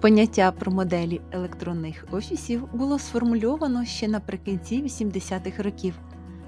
Поняття про моделі електронних офісів було сформульовано ще наприкінці 80-х років.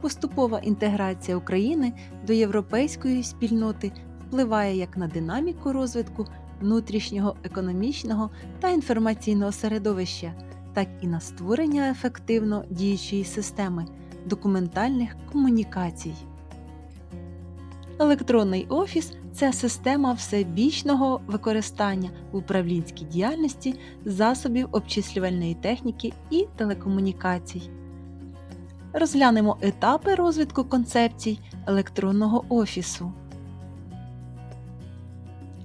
Поступова інтеграція України до європейської спільноти впливає як на динаміку розвитку внутрішнього економічного та інформаційного середовища, так і на створення ефективно діючої системи документальних комунікацій. Електронний офіс це система всебічного використання в управлінській діяльності засобів обчислювальної техніки і телекомунікацій. Розглянемо етапи розвитку концепцій електронного офісу.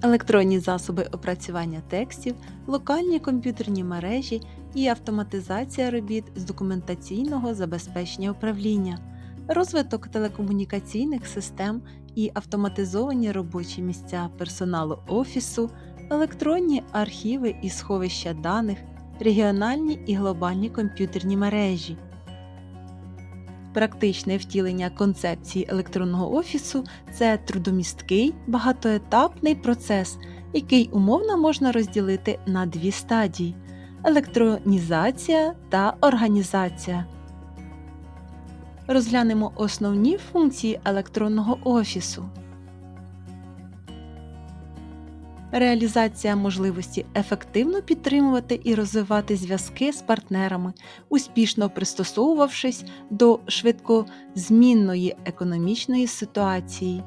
Електронні засоби опрацювання текстів, локальні комп'ютерні мережі і автоматизація робіт з документаційного забезпечення управління, розвиток телекомунікаційних систем і автоматизовані робочі місця персоналу офісу, електронні архіви і сховища даних, регіональні і глобальні комп'ютерні мережі. Практичне втілення концепції електронного офісу це трудомісткий багатоетапний процес, який умовно можна розділити на дві стадії електронізація та організація. Розглянемо основні функції електронного офісу. Реалізація можливості ефективно підтримувати і розвивати зв'язки з партнерами, успішно пристосовувавшись до швидкозмінної економічної ситуації,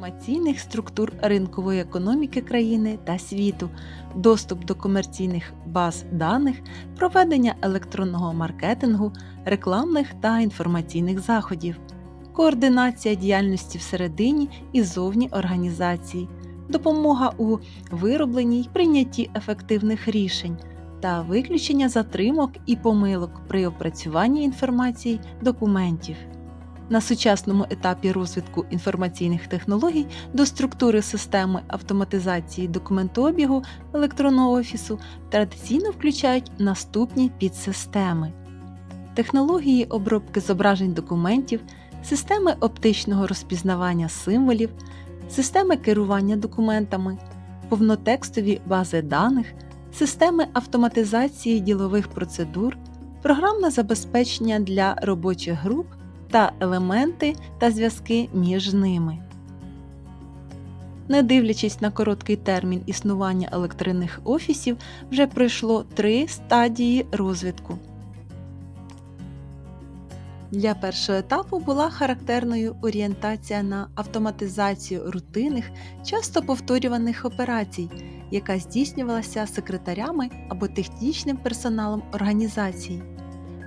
інформаційних структур ринкової економіки країни та світу, доступ до комерційних баз даних, проведення електронного маркетингу, рекламних та інформаційних заходів, координація діяльності всередині і зовні організації допомога у виробленні й прийнятті ефективних рішень та виключення затримок і помилок при опрацюванні інформації документів. На сучасному етапі розвитку інформаційних технологій до структури системи автоматизації документообігу електронного офісу традиційно включають наступні підсистеми: технології обробки зображень документів, системи оптичного розпізнавання символів, системи керування документами, повнотекстові бази даних, системи автоматизації ділових процедур, програмне забезпечення для робочих груп та елементи та зв'язки між ними. Не дивлячись на короткий термін існування електронних офісів, вже пройшло три стадії розвитку. Для першого етапу була характерною орієнтація на автоматизацію рутинних, часто повторюваних операцій, яка здійснювалася секретарями або технічним персоналом організації.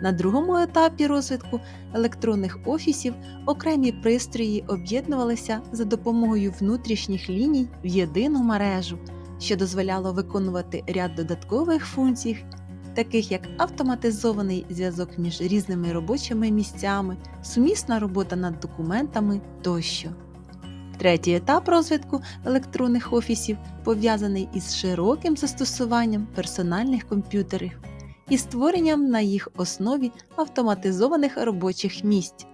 На другому етапі розвитку електронних офісів окремі пристрої об'єднувалися за допомогою внутрішніх ліній в єдину мережу, що дозволяло виконувати ряд додаткових функцій таких як автоматизований зв'язок між різними робочими місцями, сумісна робота над документами тощо. Третій етап розвитку електронних офісів пов'язаний із широким застосуванням персональних комп'ютерів і створенням на їх основі автоматизованих робочих місць.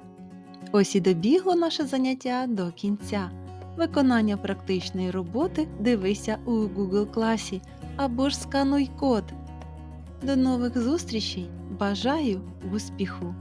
Ось і добігло наше заняття до кінця. Виконання практичної роботи дивися у Google класі або ж скануй код. До нових зустрічей! Бажаю успіху!